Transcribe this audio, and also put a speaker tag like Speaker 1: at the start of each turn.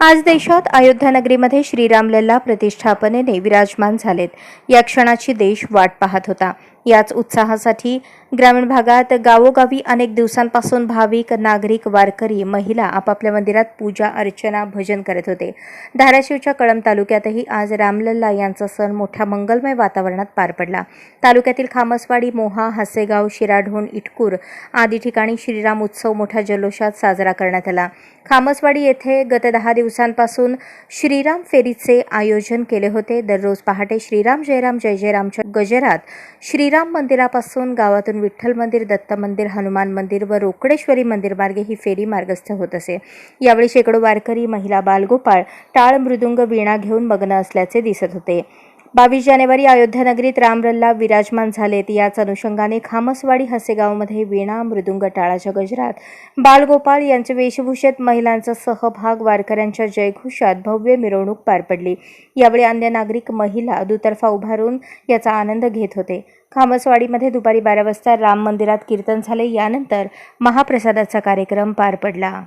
Speaker 1: आज देशात अयोध्या नगरीमध्ये श्रीरामलल्ला प्रतिष्ठापनेने विराजमान झालेत. या क्षणाची देश वाट पाहत होता. याच उत्साहासाठी ग्रामीण भागात गावोगावी अनेक दिवसांपासून भाविक नागरिक वारकरी महिला आपापल्या मंदिरात पूजा अर्चना भजन करत होते. धाराशिवच्या कळंब तालुक्यातही आज रामलल्ला यांचा सण मोठ्या मंगलमय वातावरणात पार पडला. तालुक्यातील खामसवाडी मोहा हसेगाव शिराढोण इटकूर आदी ठिकाणी श्रीराम उत्सव मोठ्या जल्लोषात साजरा करण्यात आला. खामसवाडी येथे गत दहा दिवसांपासून श्रीराम फेरीचे आयोजन केले होते. दररोज पहाटे श्रीराम जयराम जय जयरामच्या गजरात श्रीराम मंदिरापासून गावातून विठ्ठल मंदिर दत्त मंदिर हनुमान मंदिर व रोकडेश्वरी मंदिर मार्गे ही फेरी मार्गस्थ होत असे. यावेळी शेकडो वारकरी महिला बालगोपाळ टाळ मृदुंग वीणा घेऊन मग्न असल्याचे दिसत होते. बावीस जानेवारी अयोध्या नगरीत रामलल्ला विराजमान झालेत याच अनुषंगाने खामसवाडी हसेगावमध्ये वीणा मृदुंग टाळाच्या गजरात. बालगोपाळ यांच्या वेशभूषेत महिलांचा सहभाग वारकऱ्यांच्या जयघोषात भव्य मिरवणूक पार पडली. यावेळी अन्य नागरिक महिला दुतर्फा उभारून याचा आनंद घेत होते. खामसवाडीमध्ये दुपारी बारा वाजता राम मंदिरात कीर्तन झाले. यानंतर महाप्रसादाचा कार्यक्रम पार पडला.